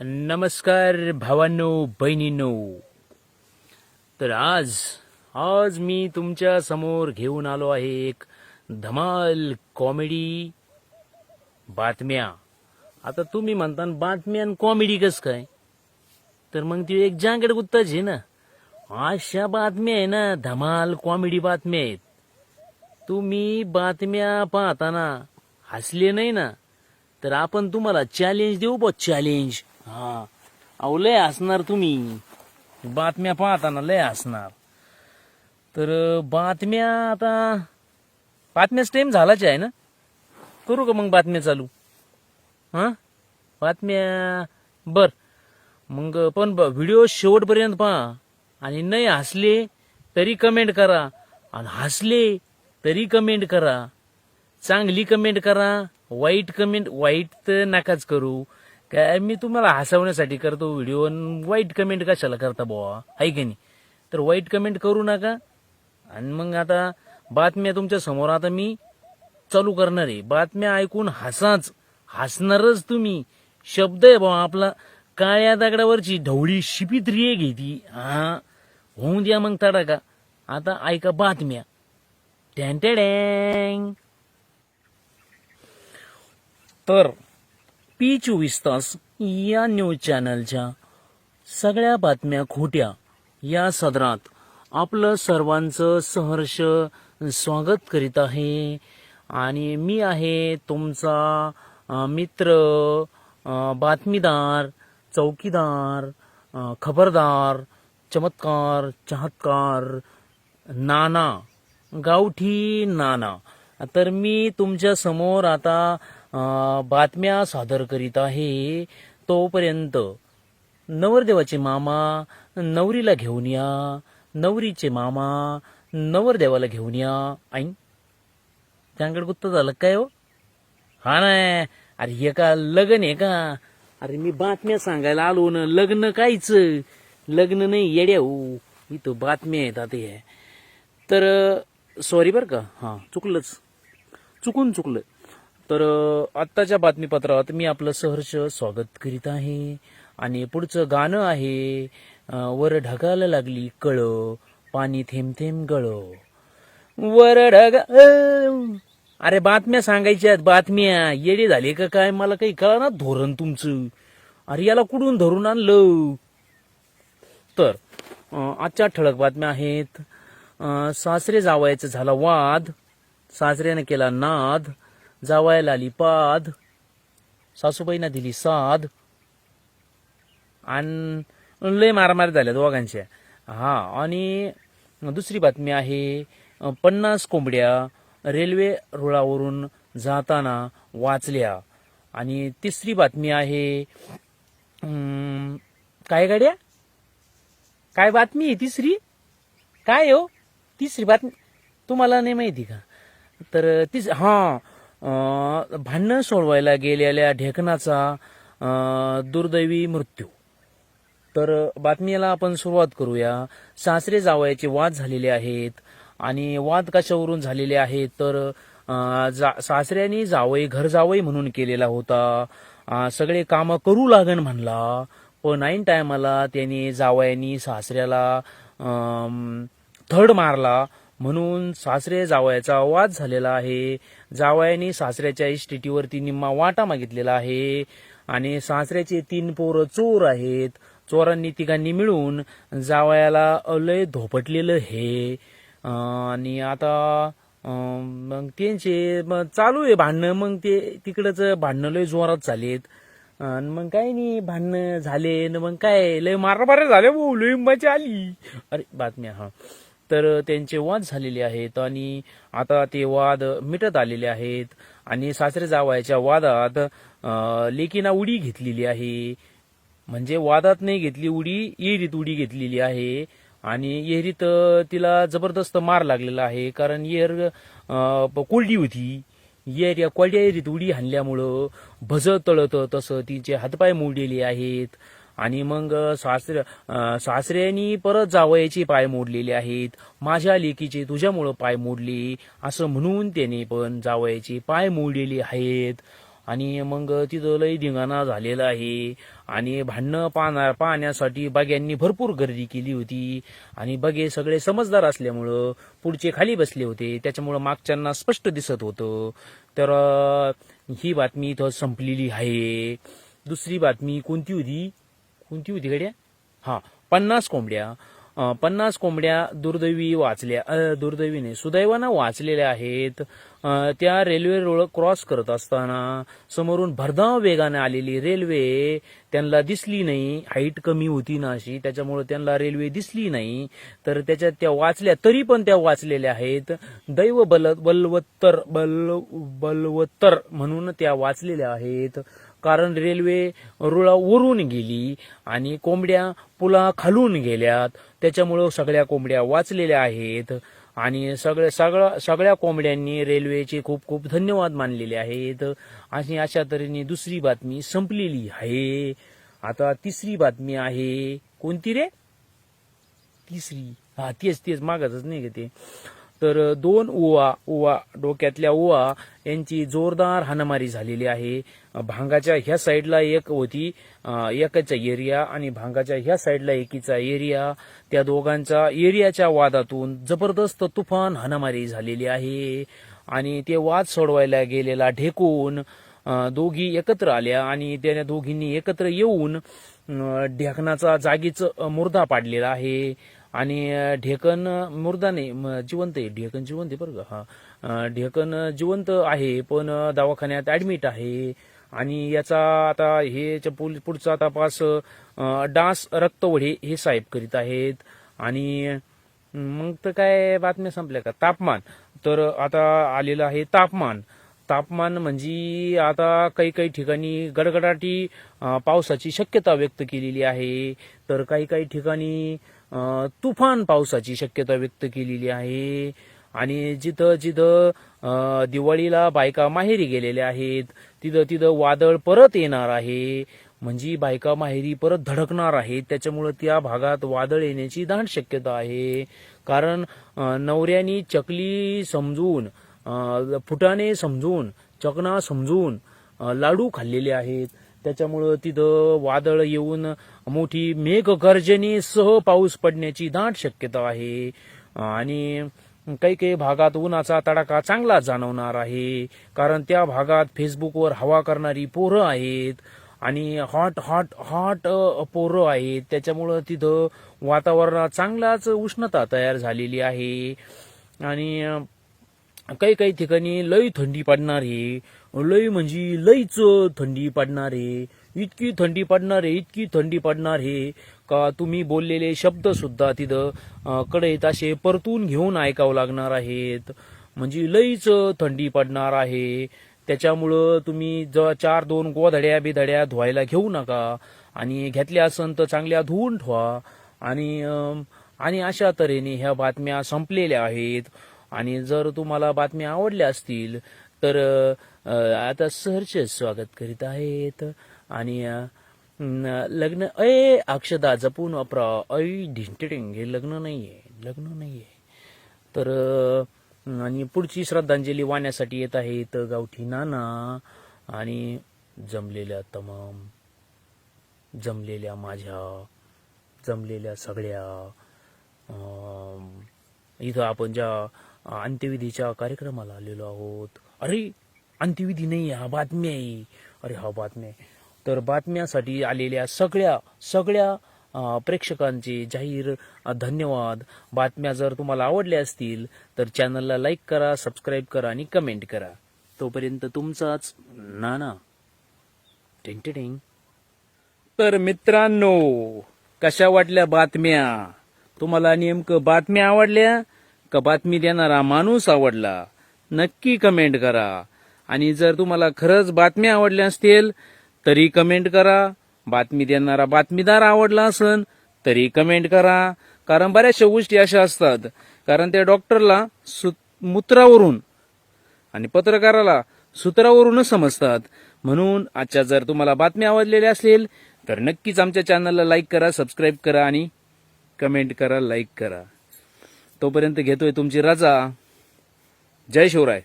नमस्कार भावांनो बहिणींनो. तर आज आज मी तुमच्यासमोर घेऊन आलो आहे एक धमाल कॉमेडी बातम्या. आता तुम्ही म्हणता बातम्या आणि कॉमेडी कस काय? तर मग ती एक जांगड गुत्ताच आहे ना. अशा बातम्या आहे ना धमाल कॉमेडी बातम्या आहेत. तुम्ही बातम्या पाहताना हसले नाही ना तर आपण तुम्हाला चॅलेंज देऊ बा चॅलेंज हा. अहो लय हसणार तुम्ही. बातम्या पाहताना लय हसणार. तर बातम्या आता बातम्याच टाइम झालाच आहे ना? करू का मग बातम्या चालू? हा? बातम्या बर. मग पण ब- व्हिडिओ शेवटपर्यंत पहा. आणि नाही हसले तरी कमेंट करा. आणि हसले तरी कमेंट करा. चांगली कमेंट करा. वाईट कमेंट वाईट तर नकाच करू. काय मी तुम्हाला हसवण्यासाठी करतो व्हिडिओ आणि वाईट कमेंट कशाला करता बुवा? आहे की नाही? तर वाईट कमेंट करू नका. आणि मग आता बातम्या तुमच्यासमोर आता मी चालू करणार आहे. बातम्या ऐकून हसाच. हसणारच तुम्ही. शब्द आहे बुवा आपला. काळ्या दगडावरची ढवळी शिपीत रिये घेती. हा? होऊन द्या मग तडाका आता ऐका बातम्या. टँटेडँग तर पी चोवीस तास या न्यूज चॅनलच्या सगळ्या बातम्या खोट्या या सदरात आपलं सर्वांचं सहर्ष स्वागत करीत आहे. आणि मी आहे तुमचा मित्र बातमीदार चौकीदार खबरदार चमत्कार चाहत्कार नाना गावठी नाना. तर मी तुमच्यासमोर आता बातम्या सादर करीत आहे. तोपर्यंत नवरदेवाचे मामा नवरीला घेऊन या. नवरीचे मामा नवरदेवाला घेऊन या. ऐन त्यांकडे गुत्त झालं काय हो? हा नाही. अरे हे का लग्न आहे का? अरे मी बातम्या सांगायला आलो ना. लग्न कायच लग्न नाही येड्या हो. इथं बातम्या आहेत आता हे. तर सॉरी बरं का. हां चुकलंच. चुकून चुकलं. तर आत्ताच्या बातमीपत्रात मी आपलं सहर्ष स्वागत करीत आहे. आणि पुढचं गाणं आहे वर ढगाला लागली कळ पाणी थेंब थेंब गळ. वर ढगा अरे बातम्या सांगायच्या आहेत, बातम्या. येडे झाले का काय? मला काही कळा ना धोरण तुमचं. अरे याला कुठून धरून आणलं? तर आजच्या ठळक बातम्या आहेत. सासरे जावायचं झाला वाद. सासऱ्यानं केला नाद. जावायला आली पाद. सासूबाईंना दिली साध आणि लय मारामारी झाल्या दोघांच्या. हा आणि दुसरी बातमी आहे पन्नास कोंबड्या रेल्वे रुळावरून जाताना वाचल्या. आणि तिसरी बातमी आहे काय गाड्या? काय बातमी आहे तिसरी? काय हो? तिसरी बातमी तुम्हाला नाही माहिती का? तर तिस हां भांडणं सोडवायला गेलेल्या ढेकणाचा दुर्दैवी मृत्यू. तर बातमीला आपण सुरुवात करूया. सासरे जावयाचे वाद झालेले आहेत आणि वाद कशावरून झालेले आहेत? तर जा- सासऱ्याने जावई घर जावई म्हणून केलेला होता. सगळे कामं करू लागण म्हणला. पण ऐन टायमाला त्याने जावयानी सासऱ्याला थर्ड थड मारला. म्हणून सासरे जावयाचा वाद झालेला आहे. जावयाने सासऱ्याच्या इस्टेटीवरती निम्मा वाटा मागितलेला आहे. आणि सासऱ्याचे तीन पोरं चोर आहेत. चोरांनी तिघांनी मिळून जावयाला लय धोपटलेलं हे. आणि आता मग त्यांचे मग चालू आहे भांडणं. मग ते तिकडच भांडणं लय जोरात झालेत. आणि मग काय नाही भांडणं झाले. न मग काय लय मारामाऱ्या झाल्या भाऊ लय मजा आली. अरे बातम्या हा. तर त्यांचे वाद झालेले आहेत आणि आता ते वाद मिटत आलेले आहेत. आणि सासरे जावायच्या वादात लेकीना उडी घेतलेली आहे. म्हणजे वादात नाही घेतली उडी येरीत उडी घेतलेली आहे. आणि येरीत तिला जबरदस्त मार लागलेला आहे. कारण येर कोल्डी कोरडी होती. येर या कोल्ड्या येरीत उडी हाणल्यामुळं भज तळत तसं तिचे हातपाय मोडलेले आहेत. आणि मग सासरे अं, सासऱ्यांनी परत जावयाची पाय मोडलेले आहेत. माझ्या लेकीचे तुझ्यामुळं पाय मोडले. असं म्हणून त्याने पण जावयाचे पाय मोडलेले आहेत. आणि मग तिथं लय धिंगाणा झालेला आहे. आणि भांडणं पाहणार पाहण्यासाठी बाग्यांनी भरपूर गर्दी केली होती. आणि बगे सगळे समजदार असल्यामुळं पुढचे खाली बसले होते. त्याच्यामुळं मागच्यांना स्पष्ट दिसत होतं. तर ही बातमी इथं संपलेली आहे. दुसरी बातमी कोणती होती? कोणती होती गड्या हा पन्नास कोंबड्या. पन्नास कोंबड्या दुर्दैवी वाचल्या दुर्दैवीने दुर्दैवी सुदैवानं वाचलेल्या आहेत. त्या रेल्वे रोड क्रॉस करत असताना समोरून भरधाव वेगाने आलेली रेल्वे त्यांना दिसली नाही. हाईट कमी होती ना अशी त्याच्यामुळे त्यांना रेल्वे दिसली नाही. तर त्याच्यात त्या वाचल्या तरी पण त्या वाचलेल्या आहेत. दैव बल बलवत्तर बल बलवत्तर म्हणून त्या वाचलेल्या आहेत. कारण रेल्वे रुळा उरून गेली आणि कोंबड्या पुला खालून गेल्यात. त्याच्यामुळं सगळ्या कोंबड्या वाचलेल्या आहेत आणि सगळ्या सगळ्या सगळ्या कोंबड्यांनी रेल्वेचे खूप खूप धन्यवाद मानलेले आहेत. आणि अशा तऱ्हेने दुसरी बातमी संपलेली आहे. आता तिसरी बातमी आहे. कोणती रे? तिसरी. हा तेच तेच मागतच नाही का ते? तर दोन ओवा ओवा डोक्यातल्या ओवा यांची जोरदार हाणामारी झालेली आहे. भांगाच्या ह्या साईडला एक होती एकाचा एरिया आणि भांगाच्या ह्या साईडला एकीचा एरिया. त्या दोघांचा एरियाच्या वादातून जबरदस्त तुफान हाणामारी झालेली आहे आणि ते वाद सोडवायला गेलेला ढेकून दोघी एकत्र आल्या आणि त्या दोघींनी एकत्र येऊन ढेकणाचा जागीच मुर्दा पाडलेला आहे. आणि ढेकण मुर्दाने मुर्दा नाही म- जिवंत आहे. ढेकण जिवंत आहे बरं का. हा. ढेकण जिवंत आहे पण दवाखान्यात ऍडमिट आहे. आणि याचा आता हे पुढचा तपास डास रक्तवढे हे साहेब करीत आहेत. आणि मग तर काय बातम्या संपल्या का? तापमान. तर आता आलेलं आहे तापमान. तापमान म्हणजे आता काही काही ठिकाणी गडगडाटी पावसाची शक्यता व्यक्त केलेली आहे. तर काही काही ठिकाणी तुफान पावसाची शक्यता व्यक्त केलेली आहे. आणि जिथं जिथं दिवाळीला बायका माहेरी गेलेल्या आहेत तिथं तिथं वादळ परत येणार आहे. म्हणजे बायका माहेरी परत धडकणार आहेत. त्याच्यामुळं त्या भागात वादळ येण्याची दाट शक्यता आहे. कारण नवऱ्यानी चकली समजून फुटाने फुटाणे समजून चकना समजून लाडू खाल्लेले आहेत. त्याच्यामुळं तिथं वादळ येऊन मोठी मेघगर्जनेसह पाऊस पडण्याची दाट शक्यता आहे. आणि काही काही भागात उन्हाचा तडाखा चांगला जाणवणार आहे. कारण त्या भागात फेसबुकवर हवा करणारी पोरं आहेत. आणि हॉट हॉट हॉट पोरं आहेत. त्याच्यामुळं तिथं वातावरणात चांगलाच उष्णता तयार झालेली आहे. आणि काही काही ठिकाणी लई थंडी पडणार आहे. लई म्हणजे लईच थंडी पडणार आहे इतकी थंडी पडणार आहे इतकी थंडी पडणार आहे का तुम्ही बोललेले शब्द सुद्धा तिथं कडे तसे असे परतून घेऊन ऐकावं लागणार आहेत. म्हणजे लईच थंडी पडणार आहे. त्याच्यामुळं तुम्ही ज चार दोन गोधड्या बिधड्या धुवायला घेऊ नका. आणि घेतल्या असन तर चांगल्या धुवून ठेवा. आणि आणि अशा तऱ्हेने ह्या बातम्या संपलेल्या आहेत. आणि जर तुम्हाला बातम्या आवडल्या असतील तर आता सहर्ष स्वागत करीत आहेत. आणि लग्न अय अक्षदा जपून वापरा. ऐ ढिंटिंग हे लग्न नाहीये लग्न नाहीये. तर आणि पुढची श्रद्धांजली वाहण्यासाठी येत आहेत गावठी नाना आणि जमलेल्या तमाम जमलेल्या माझ्या जमलेल्या सगळ्या इथं आपण ज्या अंत्यविधीच्या कार्यक्रमाला आलेलो आहोत. अरे! अंत्यविधी नाही हा बातमी आहे. अरे हा बातमी आहे. तर बातम्यासाठी आलेल्या सगळ्या सगळ्या प्रेक्षकांचे जाहीर धन्यवाद. बातम्या जर तुम्हाला आवडल्या असतील तर चॅनलला लाईक करा सबस्क्राईब करा आणि कमेंट करा. तोपर्यंत तुमचाच नाना. टिंग टिंग. तर मित्रांनो कशा वाटल्या बातम्या? तुम्हाला नेमकं बातम्या आवडल्या? का बातमी देणारा माणूस आवडला? नक्की कमेंट करा. आणि जर तुम्हाला खरंच बातम्या आवडल्या असतील तरी कमेंट करा. बातमी देणारा बातमीदार आवडला असन तरी कमेंट करा. कारण बऱ्याचशा गोष्टी अशा असतात. कारण त्या डॉक्टरला सु- मूत्रावरून आणि पत्रकाराला सूत्रावरूनच समजतात. म्हणून आजच्या जर तुम्हाला बातम्या आवडलेल्या असेल तर नक्कीच आमच्या चॅनलला लाईक करा सबस्क्राईब करा आणि कमेंट करा लाईक करा. तोपर्यंत घेतोय तुमची रजा. जय शिवराय.